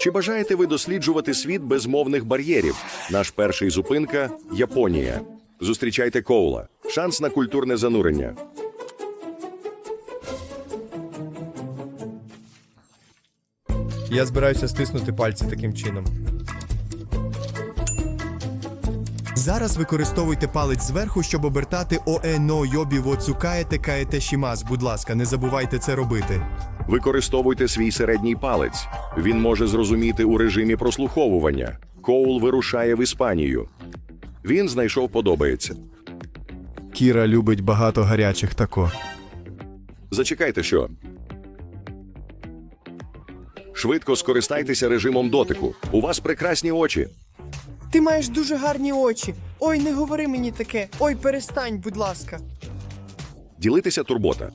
Чи бажаєте ви досліджувати світ без мовних бар'єрів? Наш перший зупинка Японія. Зустрічайте Коула. Шанс на культурне занурення. Я збираюся стиснути пальці таким чином. Зараз використовуйте палець зверху, щоб обертати оено йобі воцукаєте каєте шімас. Будь ласка, не забувайте це робити. Використовуйте свій середній палець. Він може зрозуміти у режимі прослуховування. Коул вирушає в Іспанію. Він знайшов подобається. Кіра любить багато гарячих тако. Зачекайте, що. Швидко скористайтеся режимом дотику. У вас прекрасні очі. Ти маєш дуже гарні очі. Ой, не говори мені таке. Ой, перестань, будь ласка. Ділитися турбота.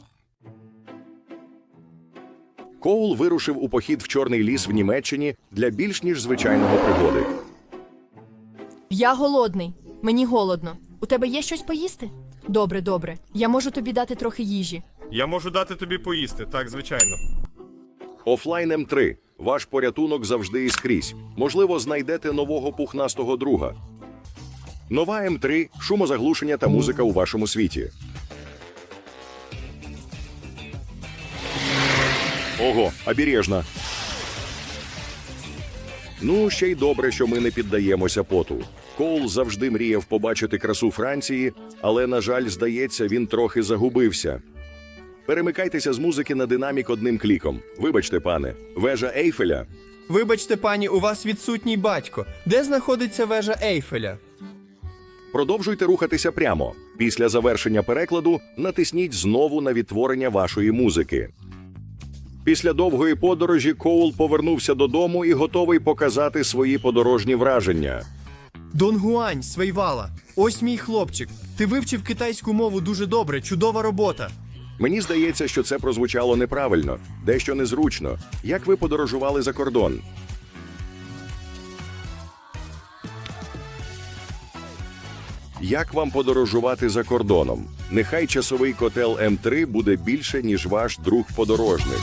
Коул вирушив у похід в Чорний ліс в Німеччині для більш ніж звичайного пригоди. Я голодний. Мені голодно. У тебе є щось поїсти? Добре, добре. Я можу тобі дати трохи їжі. Я можу дати тобі поїсти, так, звичайно. Офлайн М3. Ваш порятунок завжди і скрізь. Можливо, знайдете нового пухнастого друга. Нова М3 шумозаглушення та музика у вашому світі. Ого, обережно. Ну, ще й добре, що ми не піддаємося поту. Коул завжди мріяв побачити красу Франції, але, на жаль, здається, він трохи загубився. Перемикайтеся з музики на динамік одним кліком. Вибачте, пане, вежа Ейфеля. Вибачте, пані, у вас відсутній батько. Де знаходиться вежа Ейфеля? Продовжуйте рухатися прямо. Після завершення перекладу натисніть знову на відтворення вашої музики. Після довгої подорожі Коул повернувся додому і готовий показати свої подорожні враження. Дон Гуань, Свейвала. Ось мій хлопчик. Ти вивчив китайську мову дуже добре, чудова робота. Мені здається, що це прозвучало неправильно, дещо незручно. Як ви подорожували за кордон? Як вам подорожувати за кордоном? Нехай часовий котел М3 буде більше, ніж ваш друг подорожник.